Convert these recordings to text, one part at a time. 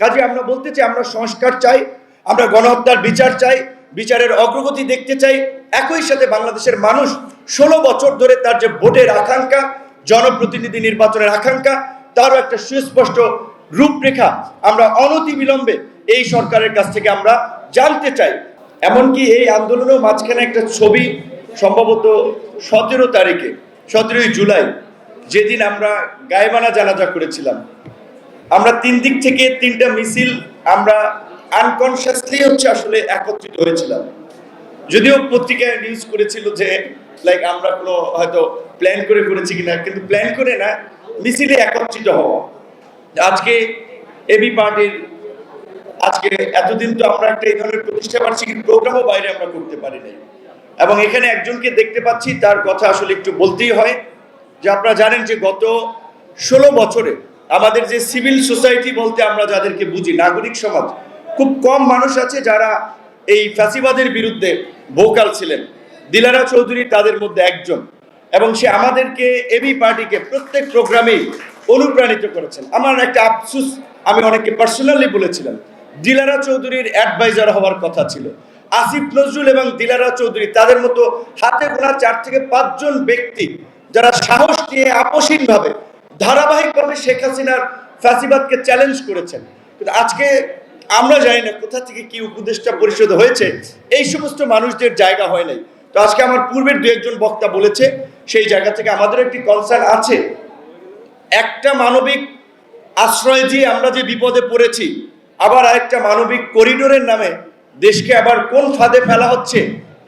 কাজে আমরা বলতে চাই, আমরা সংস্কার চাই, আমরা গণহত্যার বিচার চাই, বিচারের অগ্রগতি দেখতে চাই। একই সাথে বাংলাদেশের মানুষ ষোলো বছর ধরে তার যে ভোটের আকাঙ্ক্ষা, জনপ্রতিনিধি নির্বাচনের আকাঙ্ক্ষা, তারও একটা সুস্পষ্ট রূপরেখা আমরা অনতি বিলম্বে এই সরকারের কাছ থেকে আমরা জানতে চাই। এমনকি এই আন্দোলনের মাঝখানে একটা ছবি সম্ভবত সতেরো তারিখে, সতেরোই জুলাই, যেদিন আমরা গায়েবানা জানাজা করেছিলাম। আমরা তিন দিক থেকে তিনটা মিছিল আমরা আনকনসিয়াসলি হচ্ছে আসলে একত্রিত হয়েছিলাম। যদিও পত্রিকায় নিউজ করেছিল যে লাইক আমরা কোনো হয়তো প্ল্যান করে করেছি কিনা, কিন্তু প্ল্যান করে না, মিছিলে একত্রিত হওয়া। আজকে এবি পার্টির আজকে এতদিন তো আমরা একটা এই ধরনের প্রতিষ্ঠা বার্ষিকীর প্রোগ্রামও বাইরে আমরা করতে পারি নাই। এবং এখানে একজনকে দেখতে পাচ্ছি, তার কথা আসলে একটু বলতেই হয়। যে আপনারা জানেন যে গত ষোলো বছরে আমাদের যে সিভিল সোসাইটি বলতে আমরা যাদেরকে বুঝি, নাগরিক সমাজ, খুব কম মানুষ আছে যারা এই ফ্যাসিবাদের বিরুদ্ধে ভোকাল ছিলেন। দিলারা চৌধুরী তাদের মধ্যে একজন এবং সে আমাদেরকে এবি পার্টিকে প্রত্যেক প্রোগ্রামেই অনুপ্রাণিত করেছেন। আমার একটা আফসুস, আমি অনেকে পার্সোনালি বলেছিলাম, দিলারা চৌধুরীর অ্যাডভাইজার হওয়ার কথা ছিল। আসিফ নজরুল এবং দিলারা চৌধুরী তাদের মতো হাতে গোনা চার থেকে পাঁচজন ব্যক্তি যারা সাহস নিয়ে আপসীনভাবে ধারাবাহিকভাবে শেখ হাসিনার ফ্যাসিবাদকে চ্যালেঞ্জ করেছেন। কিন্তু আজকে আমরা জানি না কোথা থেকে কি উপদেষ্টা পরিষদ হয়েছে, এই সমস্ত মানুষদের জায়গা হয় নাই। তো আজকে আমার পূর্বের দু একজন বক্তা বলেছে, সেই জায়গা থেকে আমাদের একটি কনসার্ন আছে। একটা মানবিক আশ্রয় দিয়ে আমরা যে বিপদে পড়েছি, আবার আরেকটা মানবিক করিডোরের নামে দেশকে আবার কোন ফাঁদে ফেলা হচ্ছে,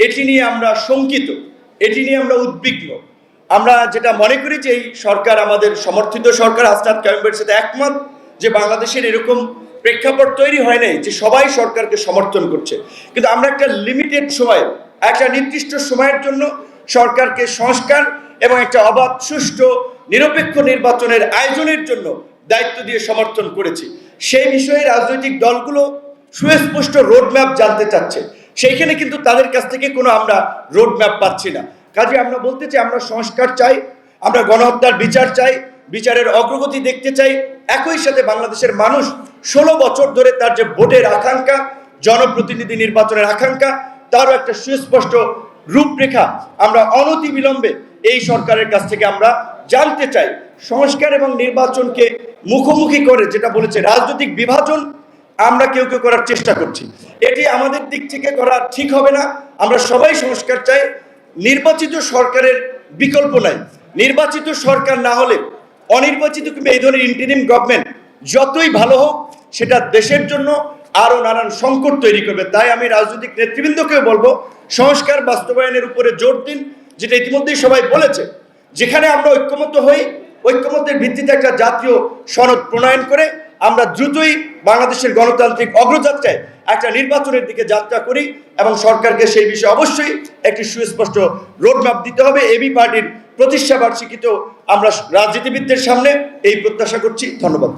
এটি নিয়ে আমরা শঙ্কিত, এটি নিয়ে আমরা উদ্বিগ্ন। আমরা যেটা মনে করি যে এই সরকার, আমাদের সমর্থিত সরকার আস্তাদ কামিমের সাথে একমত যে বাংলাদেশের এরকম প্রেক্ষাপট তৈরি হয় নাই যে সবাই সরকারকে সমর্থন করছে। কিন্তু আমরা একটা লিমিটেড সময়, একটা নির্দিষ্ট সময়ের জন্য সরকারকে সংস্কার এবং একটা অবাধ, সুষ্ঠু, নিরপেক্ষ নির্বাচনের আয়োজনের জন্য দায়িত্ব দিয়ে সমর্থন করেছি। সেই বিষয়ে রাজনৈতিক দলগুলো সুস্পষ্ট রোডম্যাপ জানতে চাচ্ছে। সেইখানে কিন্তু তাদের কাছ থেকে কোনো আমরা রোডম্যাপ পাচ্ছি না। কাজে আমরা বলতে চাই, আমরা সংস্কার চাই, আমরা গণহত্যার বিচার চাই, বিচারের অগ্রগতি দেখতে চাই। একই সাথে বাংলাদেশের মানুষ ষোলো বছর ধরে তার যে ভোটের আকাঙ্ক্ষা, জনপ্রতিনিধি নির্বাচনের আকাঙ্ক্ষা, তারও একটা সুস্পষ্ট রূপরেখা আমরা অনতি বিলম্বে এই সরকারের কাছ থেকে আমরা জানতে চাই। সংস্কার এবং নির্বাচনকে মুখোমুখি করে যেটা বলেছে রাজনৈতিক বিভাজন, আমরা কেউ কেউ করার চেষ্টা করছি। এটি আমাদের দিক থেকে করা ঠিক হবে না। আমরা সবাই সংস্কার চাই। নির্বাচিত সরকারের বিকল্প নাই। নির্বাচিত সরকার না হলে অনির্বাচিত কিংবা এই ধরনের ইন্টারিম গভর্নমেন্ট যতই ভালো হোক, সেটা দেশের জন্য আরও নানান সংকট তৈরি করবে। তাই আমি রাজনৈতিক নেতৃবৃন্দকেও বলব, সংস্কার বাস্তবায়নের উপরে জোর দিন, যেটা ইতিমধ্যেই সবাই বলেছে, যেখানে আমরা ঐক্যমত হই, ঐক্যমতের ভিত্তিতে একটা জাতীয় সনদ প্রণয়ন করে আমরা দ্রুতই বাংলাদেশের গণতান্ত্রিক অগ্রযাত্রায় একটা নির্বাচনের দিকে যাত্রা করি এবং সরকারকে সেই বিষয়ে অবশ্যই একটি সুস্পষ্ট রোডম্যাপ দিতে হবে। এবি পার্টির প্রতিষ্ঠা বার্ষিকীতেও আমরা রাজনীতিবিদদের সামনে এই প্রত্যাশা করছি। ধন্যবাদ।